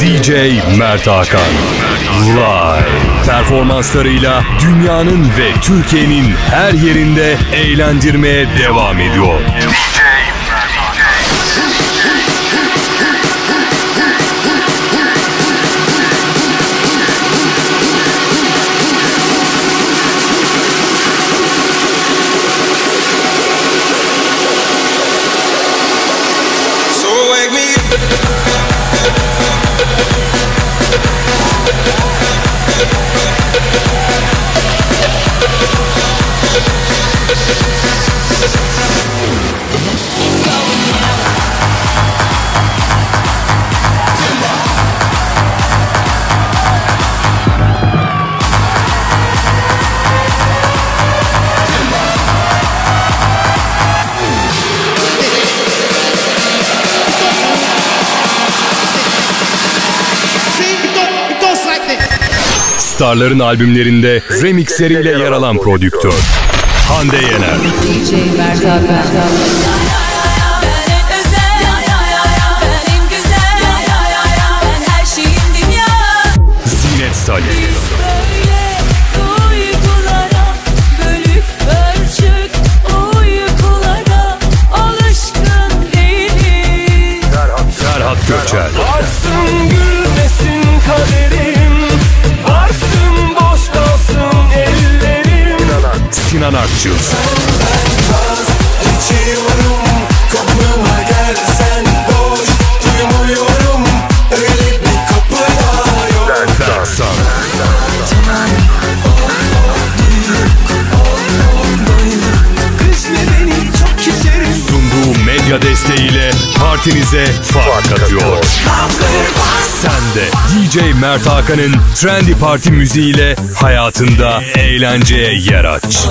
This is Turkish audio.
DJ Mert Hakan. Live performanslarıyla dünyanın ve Türkiye'nin her yerinde eğlendirmeye devam ediyor. So wake me. Thank you. Starların albümlerinde remixleriyle yer alan prodüktör. Hande Yener. DJ Mert Hakan. Sinan Akçıl. Medya desteğiyle partinize fark atıyor. Sen de DJ Mert Hakan'ın Trendy Parti müziğiyle hayatında eğlenceye yer aç.